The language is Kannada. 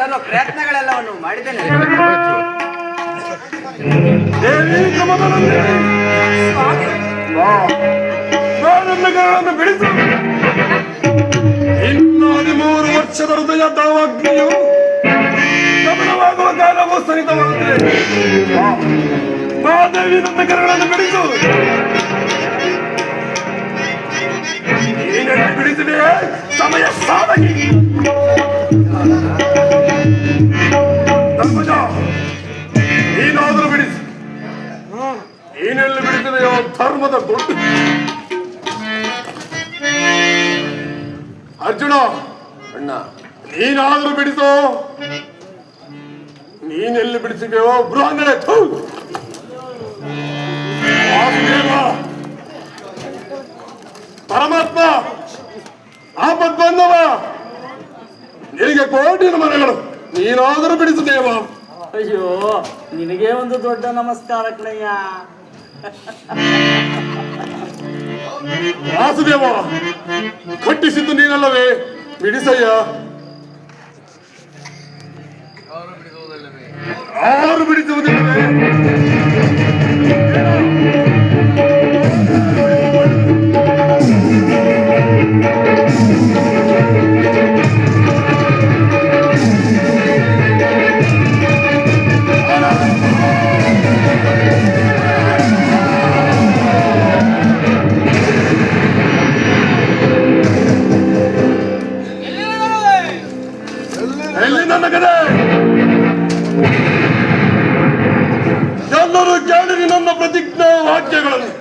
ಸರ್ವ ಪ್ರಯತ್ನಗಳೆಲ್ಲವನ್ನು ಮಾಡಿದ್ದೇನೆ ಇನ್ನು ಹದಿಮೂರು ವರ್ಷದ ಹೃದಯ ದಾವಾಗ್ನಿಯು ಗಮನವಾಗುವ ಕಾಲವು ಸಹಿತವಾಗುತ್ತದೆ ಬಾ ಬಾ ದೇವಿ ನನ್ನ ಕರಗಳನ್ನು ಬಿಡಿಸು ಬಿಡಿಸಿದೆ ಸಮಯ ಸಾಧಕಿ ನೀನೆಲ್ಲಿ ಬಿಡಿಸಿದೆಯೋ ಧರ್ಮದ ದೊಡ್ಡ ಅರ್ಜುನ ಅಣ್ಣ. ನೀನಾದ್ರೂ ಬಿಡಿಸೋ. ನೀನೆಲ್ಲಿ ಬಿಡಿಸಿದೆಯೋ ಬೃಹಂಗಡೆ ಪರಮಾತ್ಮ ಆಪತ್ ಬಂದವ ನಿನಗೆ ಕೋಟಿ ನಮನಗಳು. ನೀನಾದರೂ ಬಿಡಿಸು ದೇವ. ಅಯ್ಯೋ ನಿನಗೆ ಒಂದು ದೊಡ್ಡ ನಮಸ್ಕಾರ ಕಣಯ್ಯ. ವಾಸುದೇವ ಕಟ್ಟಿಸಿದ್ದು ನೀನಲ್ಲವೇ? ಬಿಡಿಸಯ್ಯ. ಯಾರು ಬಿಡಿಸುವುದಿಲ್ಲವೇ? ನನಗದೆ ಎಲ್ಲರೂ ಕೇಳಿರಿ ನನ್ನ ಪ್ರತಿಜ್ಞಾ ವಾಕ್ಯಗಳನ್ನು.